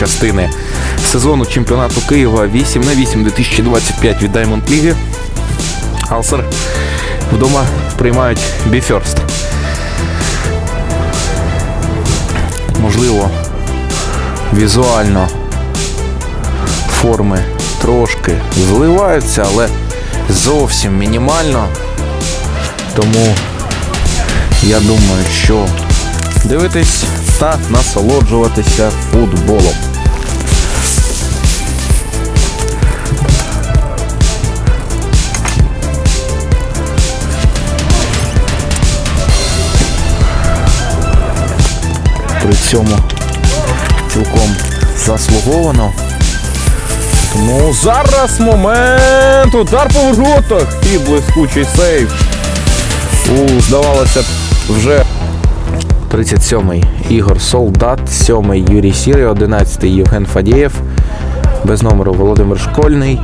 частини сезону чемпіонату Києва 8 на 8 2025 від Diamond Ліги. Алсер вдома приймають Біферст. Можливо, візуально форми трошки зливаються, але зовсім мінімально. Тому я думаю, що дивитись та насолоджуватися футболом. При цьому цілком заслуговано. Тому зараз момент. Удар по воротах і блискучий сейв. У, здавалося б, вже 37-й Ігор Солдат, 7-й Юрій Сірий, 11-й Євген Фадєєв, без номеру Володимир Школьний.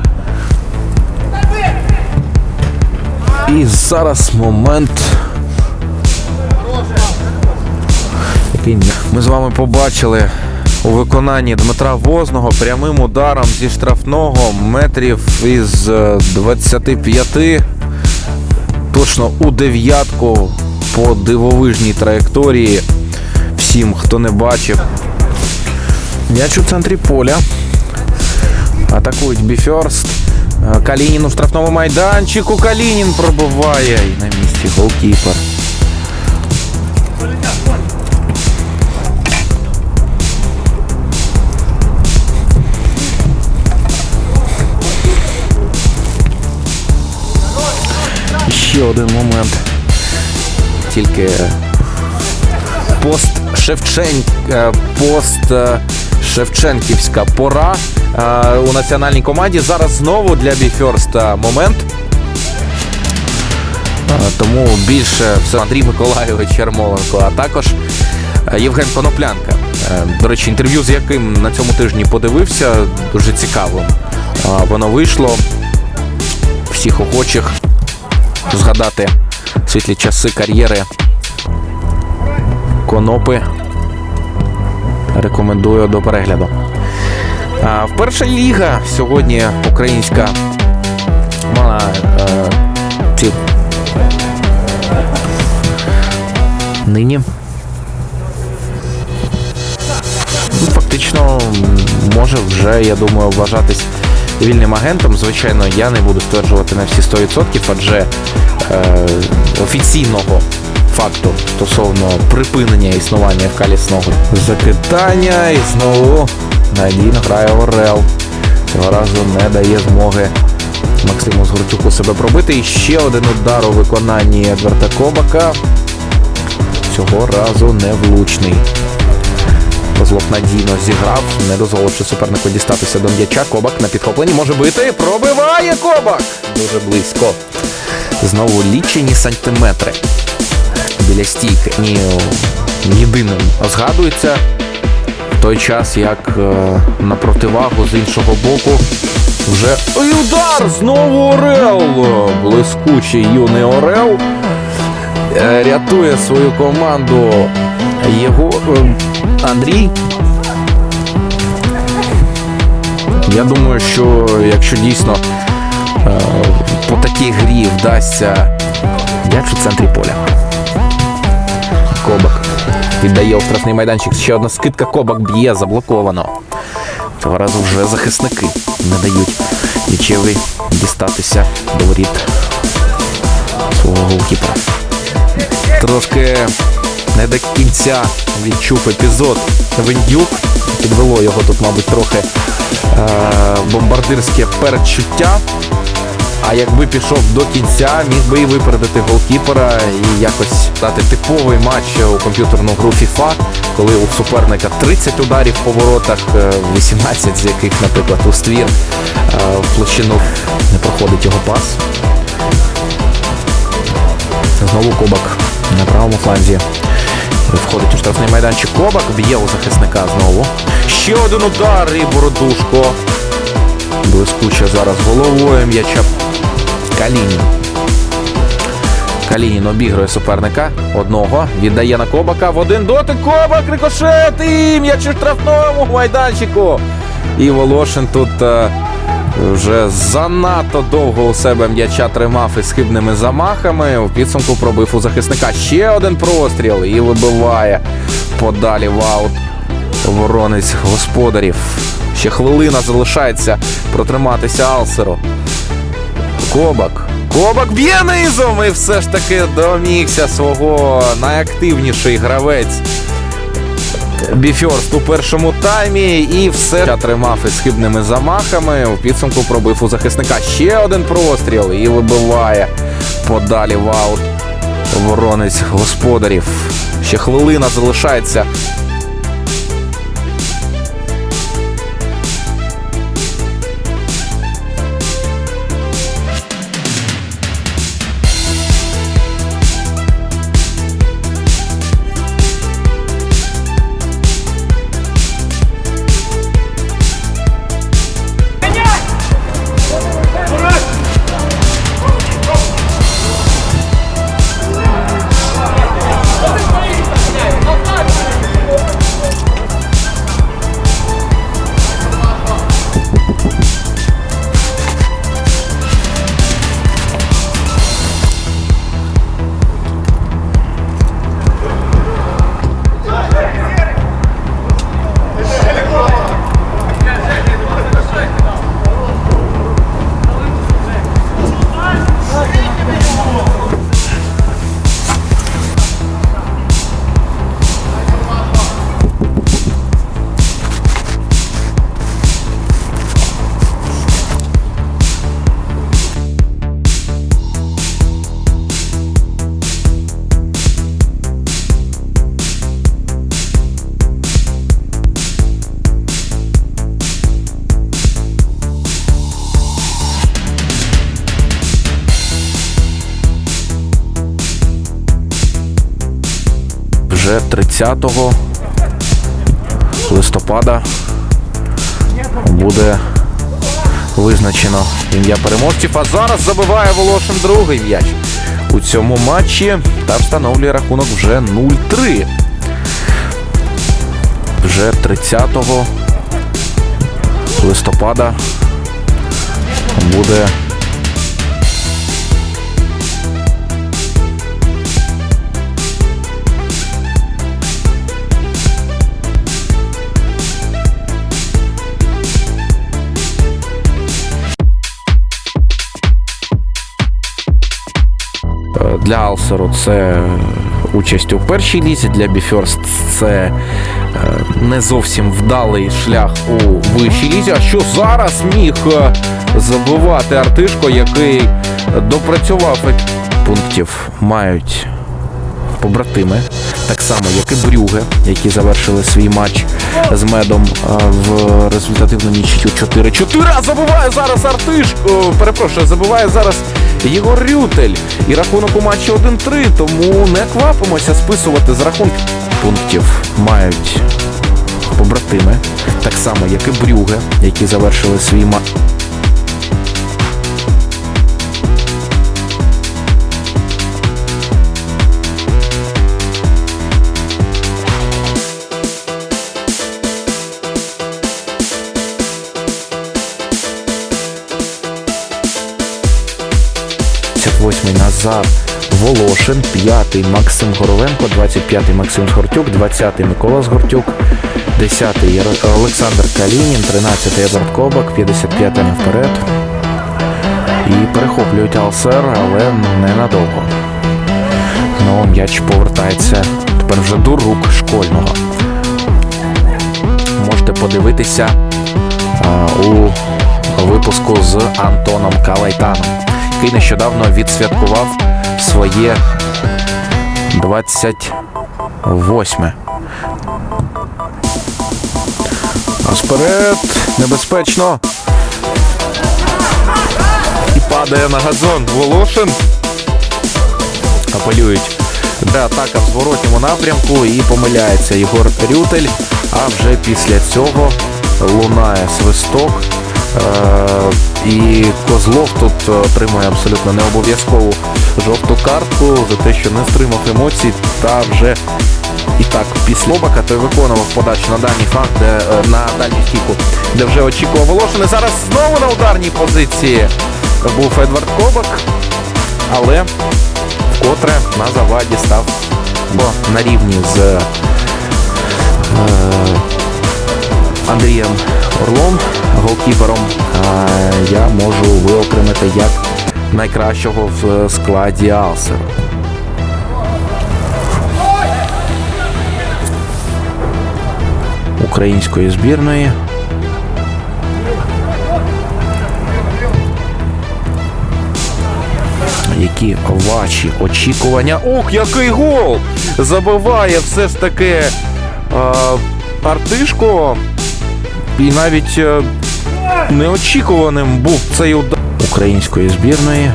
І зараз момент. Який ми з вами побачили у виконанні Дмитра Возного прямим ударом зі штрафного метрів із е, 25 точно у дев'ятку по дивовижній траєкторії. Всім, хто не бачив. М'яч у центрі поля. Атакують Біферст. Е, Калінін у штрафному майданчику. Калінін пробиває. І на місці голкіпер. Ще один момент. Тільки пост Шевчен... е, пост е, Шевченківська пора е, у національній команді. Зараз знову для Біферста момент. Тому більше все Андрій Миколайович Ярмоленко, а також Євген Коноплянка. До речі, інтерв'ю з яким на цьому тижні подивився, дуже цікаво. Воно вийшло. Всіх охочих згадати світлі часи кар'єри Конопи. Рекомендую до перегляду. А, вперше ліга сьогодні українська мала е, ці нині. Фактично може вже, я думаю, вважатись вільним агентом. Звичайно, я не буду стверджувати на всі 100%, адже е, офіційного факту стосовно припинення існування калісного закидання і знову надійно грає Орел. Цього разу не дає змоги Максиму Згуртюку себе пробити. І ще один удар у виконанні Едварда Кобака. Цього разу не влучний. Козлов надійно зіграв, не дозволивши супернику дістатися до м'яча. Кобак на підхопленні може бити. Пробиває Кобак! Дуже близько. Знову лічені сантиметри біля стійки. Ні, єдиним згадується в той час, як е, на противагу з іншого боку вже і удар! Знову Орел! Блискучий юний Орел е, рятує свою команду його е, Андрій. Я думаю, що якщо дійсно е, по такій грі вдасться м'яч у центрі поля. Кобак віддає у майданчик. Ще одна скидка. Кобак б'є, заблоковано. Цього разу вже захисники не дають Дічеві дістатися до воріт свого голкіпера. Трошки не до кінця відчув епізод Вендюк. Підвело його тут, мабуть, трохи е- бомбардирське передчуття. А якби пішов до кінця, міг би і випередити голкіпера і якось дати типовий матч у комп'ютерну гру FIFA, коли у суперника 30 ударів по воротах, е, 18 з яких, наприклад, у ствір е, в площину не проходить його пас. Знову Кобак на правому фланзі. Входить у штрафний майданчик Кобак, б'є у захисника знову. Ще один удар і Бородушко. Блискуче зараз головою м'яча Калінін. Калінін обігрує суперника. Одного віддає на Кобака. В один дотик Кобак рикошет і м'яч у штрафному майданчику. І Волошин тут е, вже занадто довго у себе м'яча тримав із хибними замахами. У підсумку пробив у захисника ще один простріл і вибиває подалі в аут воронець господарів. Ще хвилина залишається протриматися Алсеру. Кобак. Кобак б'є низом і все ж таки домігся свого найактивніший гравець. Біфьорст у першому таймі і все тримав із хибними замахами. У підсумку пробив у захисника ще один простріл і вибиває подалі в аут воронець господарів. Ще хвилина залишається. 30 листопада буде визначено ім'я переможців. А зараз забиває Волошин другий м'яч у цьому матчі та встановлює рахунок вже 0-3. Вже 30 листопада буде Для Алсеру це участь у першій лізі, для Біферст це е, не зовсім вдалий шлях у вищій лізі. А що зараз міг е, забивати Артишко, який допрацював пунктів мають побратими, так само, як і Брюге, які завершили свій матч з медом е, в результативну нічию 4-4. А забиває зараз Артишко. Перепрошую, забиває зараз Єгор Рютель. І рахунок у матчі 1-3, тому не квапимося списувати з рахунків. Пунктів мають побратими, так само, як і Брюге, які завершили свій матч. Й Назар Волошин, 5-й Максим Горовенко, 25-й Максим Згортюк, 20-й Микола Згортюк, 10-й Олександр Калінін, 13-й Едвард Кобак, 55-й наперед. І перехоплюють Алсер, але ненадовго. Ну, м'яч повертається тепер вже до рук школьного. Можете подивитися а, у випуску з Антоном Калайтаном, який нещодавно відсвяткував своє 28. А сперед небезпечно. І падає на газон Волошин. Апелюють. Де атака в зворотньому напрямку і помиляється Єгор Рютель. А вже після цього лунає свисток І Козлов тут е, отримує абсолютно не обов'язкову жовту картку за те, що не стримав емоцій та вже і так післобака той виконував подачу на дальній фланг, де е, на дальню стійку, де вже очікував Волошин. Зараз знову на ударній позиції був Едвард Кобак, але вкотре на заваді став бо на рівні з е, Андрієм Орлом, голкіпером. Я можу виокремити як найкращого в складі Алсера. Української збірної. Які ваші очікування? Ух, який гол! Забиває все ж таки е, Артишко. І навіть е, неочікуваним був цей удар української збірної.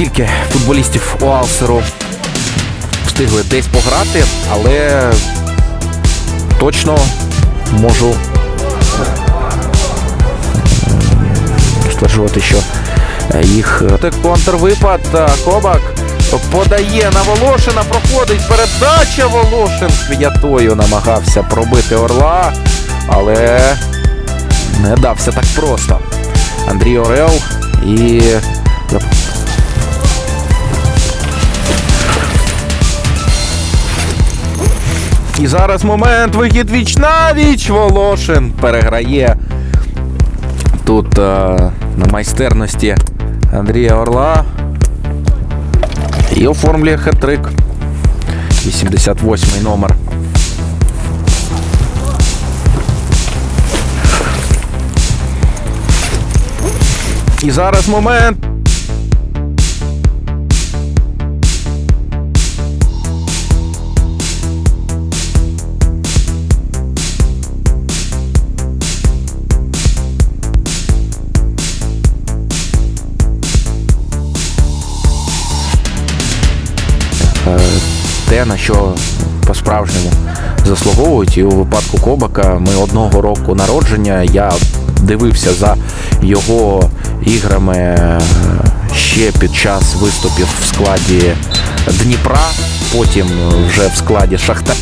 Скільки футболістів у Алсеру встигли десь пограти, але точно можу стверджувати, що е, їх е, контрвипад е, Кобак подає на Волошина, проходить передача Волошин п'ятою намагався пробити Орла, але не дався так просто. Андрій Орел і І зараз момент вихід віч на віч. Волошин переграє тут е, на майстерності Андрія Орла. І оформлює хет-трик. 88 номер. І зараз момент. На що по-справжньому заслуговують. І у випадку Кобака ми одного року народження. Я дивився за його іграми е, ще під час виступів в складі Дніпра, потім вже в складі Шахта.